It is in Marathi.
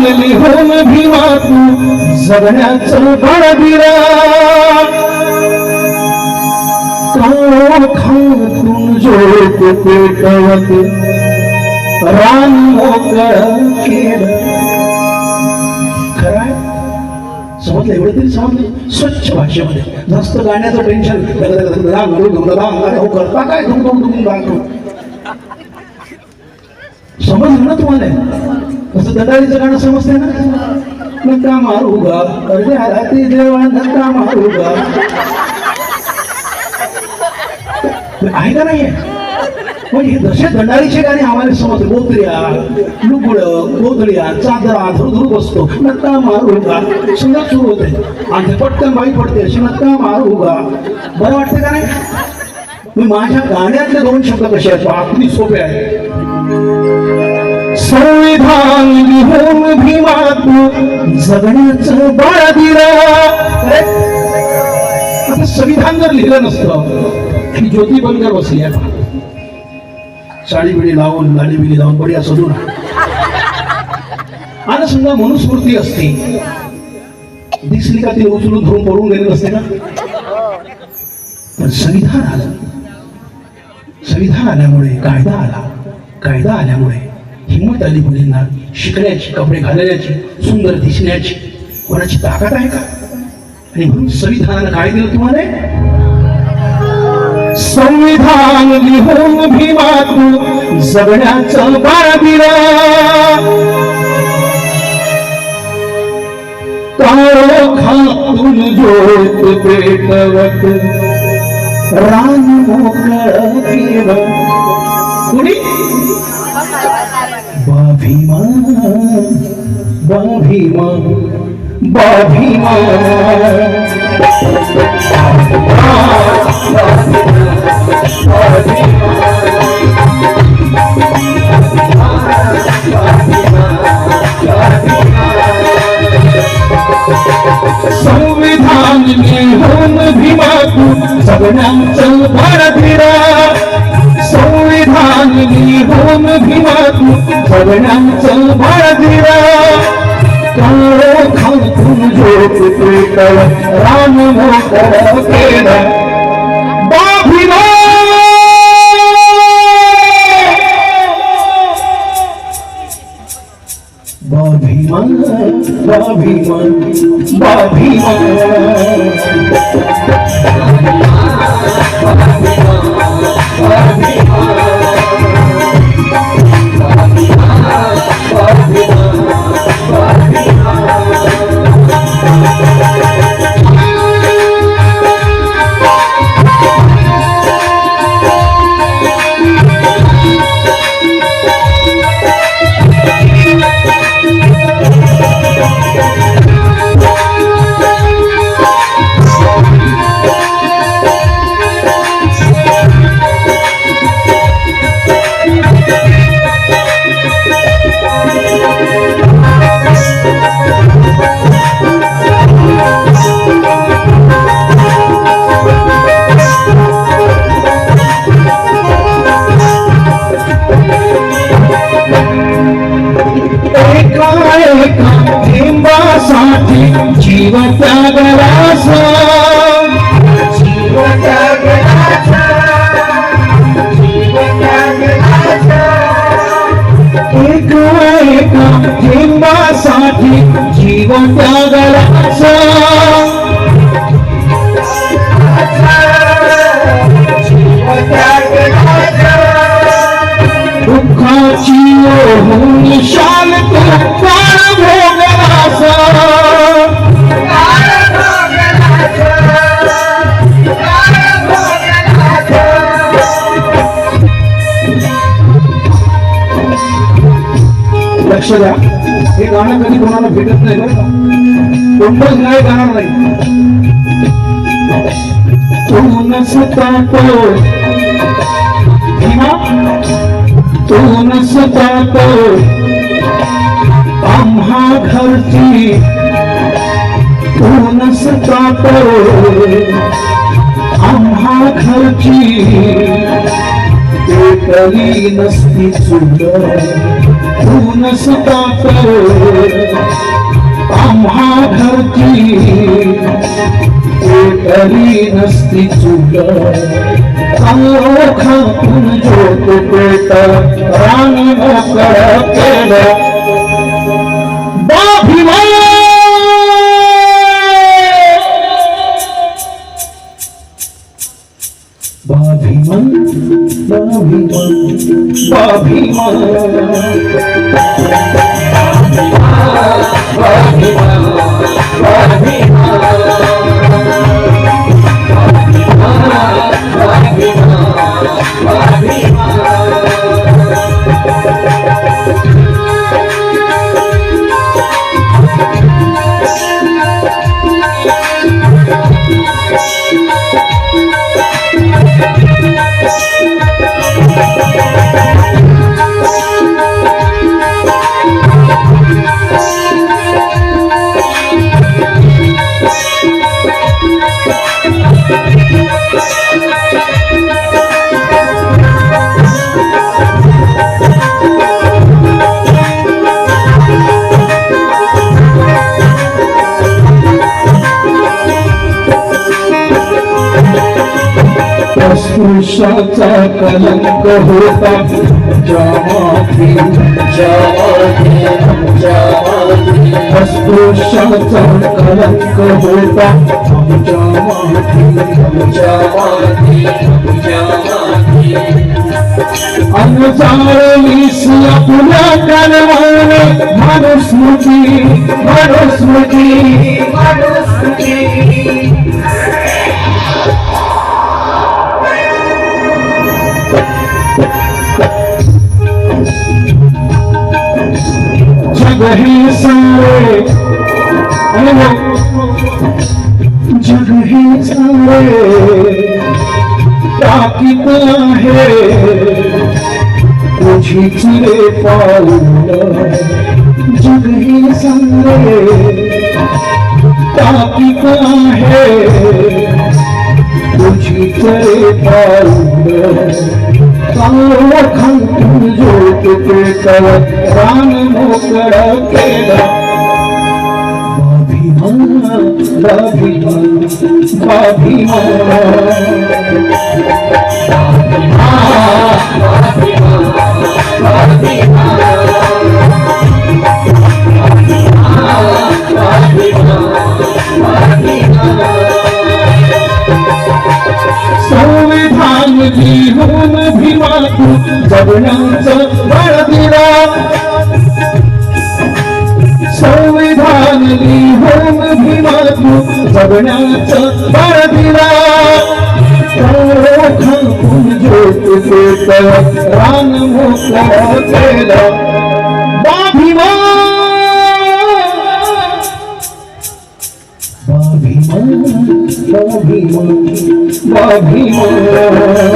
संविधान होम भीमा तू जगण्याचं बळबिरा खातून ते पेटवत रान मोकळ केलं खरं समजलं एवढं तरी समजलं स्वच्छ भाषेमध्ये जास्त गाण्याचं टेन्शन करता काय धुम धुम धुम समजलं ना तुम्हाला कसं दंडाळीचं गाणं समजते ना? नका मारू गा अरे रात्री देवा नका मारू गा आहे का नाही. म्हणजे हे जसे दंडारीचे गाणे आम्हाला समजते गोत्र्या लुगड गोधड्या चादरा धुरधुर बसतो नका मारू गा समजा सुरू होते. आणि पटकन बाई पडते. अशी नका मारू गा बरं वाटतं का नाही? मी माझ्या गाण्यातले दोन शब्द कसे आहेत? पहा, सोपे आहेत. संविधान लिहून भीमा जगण्याच जगण्याचं बाळ दिला आता संविधान जर लिहिलं नसतं ही ज्योती बनकर बसल्या आहे. साडी बिडी लावून गाडी बिडी लावून बढिया सजून. आता समजा मनुस्मृती असते दिसली का ती उचलून धरून पडून गेली नसते ना पण संविधान आलं. संविधान आल्यामुळे कायदा आला. कायदा आल्यामुळे हिंमत आली मुलींना शिकण्याची कपडे घालण्याची सुंदर दिसण्याची. कोणाची ताकद आहे का? आणि म्हणून संविधानानं काय दिलं तुम्हाला? संविधान लिहून भीमा तू जगण्याचं बाळ दिला. काळो खातून ज्योत पेटवत रान मोकळ केलं कुणी? बाभीमा बाभीमा बाभीमा संविधान लिहून भीमा तू सगळ्यांचं भारतीरा संविधान तू सगळ्यांचं भारतीरा काळो खातून ज्योत पेटव राम मोकळ केलं बाभिमा बाभिमा बाभिमा थेंबासाठी जीव त्यागलासा जीव जीव त्यागलासा एका एका थेंबासाठी जीव त्यागलासा जीव दुःखाची ओढून कधी कोणाला भेटत नाही. बरं कोणतंच नाही जाणार नाही. तू नसता तो तू नसता तो आम्हा घरची. तू नसता तो आम्हा घरची. ते पेटली नसती चुकलं होऊन सदा तर आम्हा धरती एकरी नसती चुक खातून ज्योत पेट रान मोकळा केला বাভিমান বাভিমান বাভিমান বাভিমান বাভিমান বাভিমান कलंक होता जमाती अस्पृश्याचा कलंक होता अनुचारलीस आपल्या कलवाने मनुस्मृती मनुस्मृती जग जग ही सारे कितना है चिरे जग ही सारे कितना है रे पाऊल चांगलं खांतून ज्योत पेटव रान मोकळ केलं बाभिमान बाभिमान बाभिमान संविधान लिहून जगण्याचं बळ दिला. संविधान लिहून भीमा तू जगण्याचं बळ दिला. खांपून ज्योत पेट মহিম মহিম